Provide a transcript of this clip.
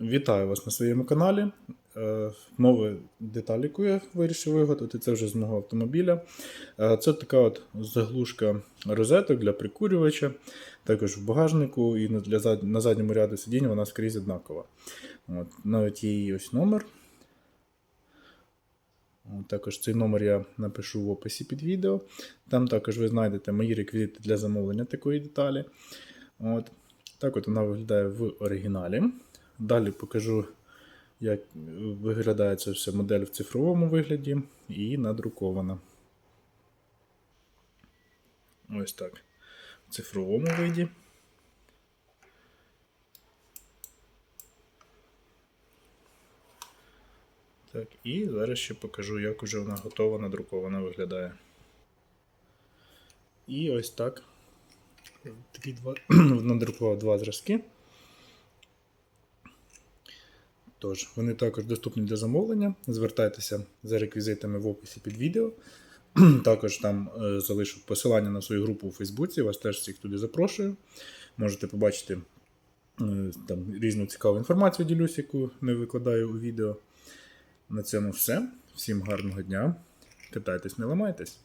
Вітаю вас на своєму каналі. Е, Нову деталь, яку я вирішив виготовити, це вже з мого автомобіля. Е, Це така от заглушка розеток для прикурювача. Також в багажнику і для на задньому ряду сидіння вона скрізь однакова. От, навіть її ось номер. Також цей номер я напишу в описі під відео. Там також ви знайдете мої реквізити для замовлення такої деталі. От. Так от вона виглядає в оригіналі. Далі покажу, як виглядає ця вся модель в цифровому вигляді і надрукована. Ось так. В цифровому виді. Так, і зараз ще покажу, як уже вона готова, надрукована виглядає. І ось так. Такі два надрукував два зразки. Тож, вони також доступні для замовлення. Звертайтеся за реквізитами в описі під відео. Також там е, залишу посилання на свою групу у Фейсбуці. Вас теж всіх туди запрошую. Можете побачити е, там різну цікаву інформацію, ділюсь, яку не викладаю у відео. На цьому все. Всім гарного дня. Катайтесь, не ламайтесь.